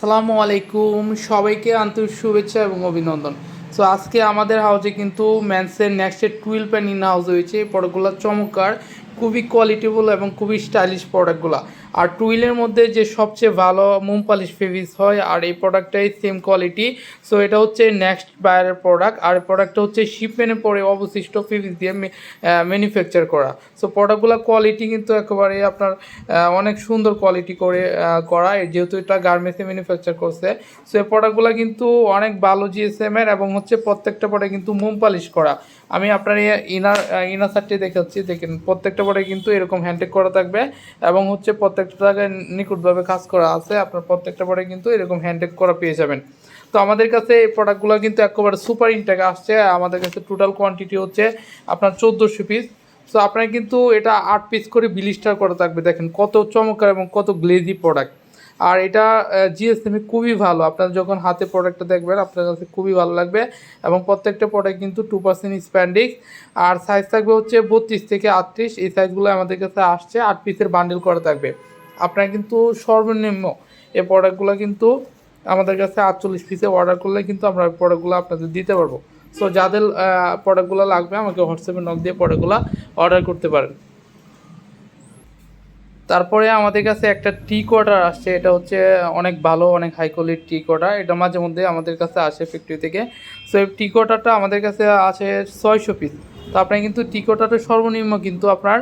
আসসালামু আলাইকুম। সবাইকে আন্তরিক শুভেচ্ছা এবং অভিনন্দন। সো আজকে আমাদের হাউসে কিন্তু ম্যানসের নেক্সটের টুয়েলভ প্যান ইন হাউস হয়েছে এই প্রোডাক্টগুলো চমৎকার, খুবই কোয়ালিটিফুল এবং খুবই স্টাইলিশ প্রোডাক্টগুলো আর টুইলের মধ্যে যে সবচেয়ে ভালো মোম পালিশ ফেভিস হয় আর এই প্রোডাক্টটাই সেম কোয়ালিটি সো এটা হচ্ছে নেক্সট বায়ারের প্রোডাক্ট আর প্রোডাক্টটা হচ্ছে শিপমেন্টের পরে অবশিষ্ট ফেভিস দিয়ে ম্যানুফ্যাকচার করা। সো প্রোডাক্টগুলোর কোয়ালিটি কিন্তু একেবারে আপনার অনেক সুন্দর কোয়ালিটি করে করা। যেহেতু এটা গার্মেন্টসে ম্যানুফ্যাকচার করছে সো এই প্রোডাক্টগুলো কিন্তু অনেক ভালো জিএসএম এর এবং হচ্ছে প্রত্যেকটা পরে কিন্তু মোম পালিশ করা। আমি আপনার এই ইনার ইনার সাইডটি দেখাচ্ছি, দেখেন, প্রত্যেকটা পরে কিন্তু এরকম হ্যান্ডটেক করা থাকবে এবং হচ্ছে প্রত্যেকটা জায়গায় নিখুঁতভাবে কাজ করা আছে, আপনার প্রত্যেকটা পরে কিন্তু এরকম হ্যান্ডটেক করা পেয়ে যাবেন। তো আমাদের কাছে এই প্রোডাক্টগুলো কিন্তু একেবারে সুপার ইনটেক আসছে আমাদের কাছে টোটাল কোয়ান্টিটি হচ্ছে আপনার চোদ্দোশো পিস সো আপনার কিন্তু এটা আট পিস করে বিলিস্টার করা থাকবে, দেখেন কত চমৎকার এবং কত গ্লেজি প্রোডাক্ট আর এটা জিএসএমই খুবই ভালো। আপনারা যখন হাতে প্রোডাক্টটা দেখবেন, আপনার কাছে খুবই ভালো লাগবে এবং প্রত্যেকটা প্রোডাক্ট কিন্তু টু পার্সেন্ট স্প্যান্ডিক্স আর সাইজ থাকবে হচ্ছে বত্রিশ থেকে আটত্রিশ, এই সাইজগুলো আমাদের কাছে আসছে, আট পিসের বান্ডেল করা থাকবে। আপনার কিন্তু সর্বনিম্ন এই প্রোডাক্টগুলো কিন্তু আমাদের কাছে আটচল্লিশ পিসে অর্ডার করলে কিন্তু আমরা প্রোডাক্টগুলো আপনাদের দিতে পারব। সো যাদের প্রোডাক্টগুলো লাগবে, আমাকে হোয়াটসঅ্যাপে নক দিয়ে প্রোডাক্টগুলো অর্ডার করতে পারেন। তারপরে আমাদের কাছে একটা টি কোয়ার্টার আসছে, এটা হচ্ছে অনেক ভালো, অনেক হাই কোয়ালিটি টি কোয়ার্টার এটা মাঝে মধ্যে আমাদের কাছে আসে ফ্যাক্টরি থেকে। সো এই টি কোয়ার্টারটা আমাদের কাছে আছে ছয়শো পিস তো আপনি কিন্তু টি কোয়ার্টারের সর্বনিম্ন কিন্তু আপনার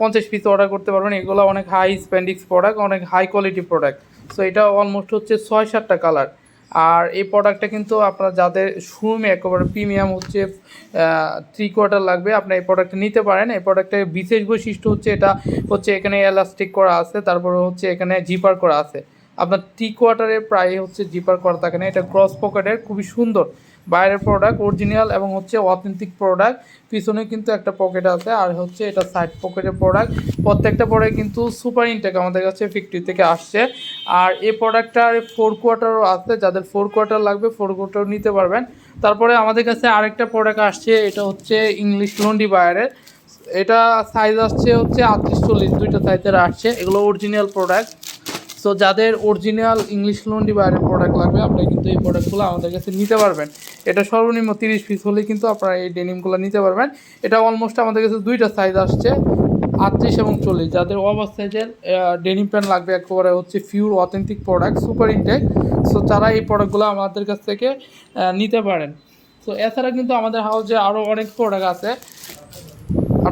পঞ্চাশ পিস অর্ডার করতে পারবেন। এগুলো অনেক হাই স্প্যান্ডিক্স প্রোডাক্ট অনেক হাই কোয়ালিটি প্রোডাক্ট সো এটা অলমোস্ট হচ্ছে ছয় সাতটা কালার আর এই প্রোডাক্টটা কিন্তু আপনার যাদের শোরুমে একেবারে প্রিমিয়াম হচ্ছে থ্রি কোয়ার্টার লাগবে আপনি এই প্রোডাক্টটা নিতে পারেন। এই প্রোডাক্টের বিশেষ বৈশিষ্ট্য হচ্ছে এটা হচ্ছে এখানে এলাস্টিক করা আছে, তারপরে হচ্ছে এখানে জিপার করা আছে। আপনার টি কোয়ার্টারে প্রায় হচ্ছে জিপার করা থাকে না, এটা ক্রস পকেটের খুবই সুন্দর। বাইরের প্রোডাক্ট অরিজিনাল এবং হচ্ছে অথেন্টিক প্রোডাক্ট পিছনে কিন্তু একটা পকেট আছে, আর হচ্ছে এটা সাইড পকেটের প্রোডাক্ট প্রত্যেকটা প্রোডাক্ট কিন্তু সুপার ইনটেক আমাদের কাছে ফিফটি থেকে আসছে। আর এই প্রোডাক্টটার ফোর কোয়ার্টারও আছে, যাদের ফোর কোয়ার্টার লাগবে ফোর কোয়ার্টার নিতে পারবেন। তারপরে আমাদের কাছে আরেকটা প্রোডাক্ট আসছে, এটা হচ্ছে ইংলিশ লন্ডি বায়ারের এটা সাইজ আসছে হচ্ছে আটত্রিশ চল্লিশ, দুইটা সাইজের আসছে। এগুলো অরিজিনাল প্রোডাক্ট সো যাদের অরিজিনাল ইংলিশ লন্ডি বাইরের প্রোডাক্ট লাগবে, আপনারা কিন্তু এই প্রোডাক্টগুলো আমাদের কাছে নিতে পারবেন। এটা সর্বনিম্ন তিরিশ পিস হলেই কিন্তু আপনারা এই ডেনিমগুলো নিতে পারবেন। এটা অলমোস্ট আমাদের কাছে দুইটা সাইজ আসছে, আটত্রিশ এবং চল্লিশ। যাদের ওভার সাইজের ডেনিম প্যান্ট লাগবে, একেবারে হচ্ছে pure authentic product super intact so তারা এই প্রোডাক্টগুলো আমাদের কাছ থেকে নিতে পারেন। সো এছাড়া কিন্তু আমাদের হাউসে আরও অনেক প্রোডাক্ট আছে।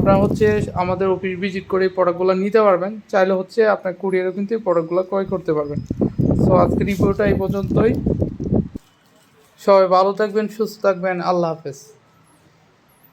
আপনারা হচ্ছে আমাদের অফিস ভিজিট করে এই প্রোডাক্টগুলো নিতে পারবেন, চাইলে হচ্ছে আপনার কুরিয়ারও কিন্তু এই প্রোডাক্টগুলো ক্রয় করতে পারবেন। সো আজকের রিপোর্টটা এই পর্যন্তই। সবাই ভালো থাকবেন, সুস্থ থাকবেন, আল্লাহ হাফেজ।